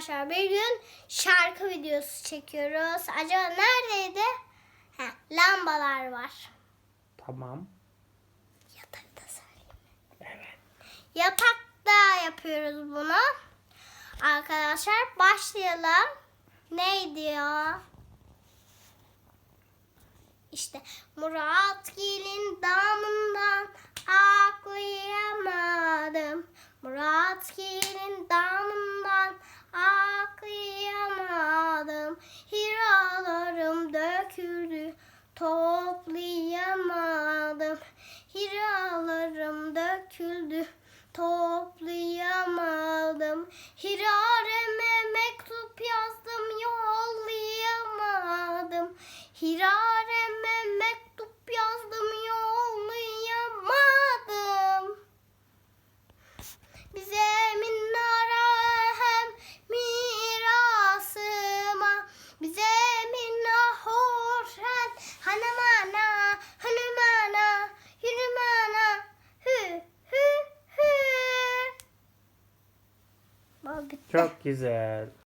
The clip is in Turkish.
Arkadaşlar bir gün şarkı videosu çekiyoruz. Acaba neredeydi? Heh, lambalar var. Tamam. Yatakta söyleyeyim. Evet. Yatakta yapıyoruz bunu. Arkadaşlar başlayalım. Neydi ya? İşte Murat gelin damından aklayamadım. Murat gelin damından aklayamadım. Hiralarım döküldü toplayamadım. Hiralarım döküldü toplayamadım. Hirareme mektup yazdım yollayamadım. Hirareme mektup yazdım Baba bitti. Çok güzel.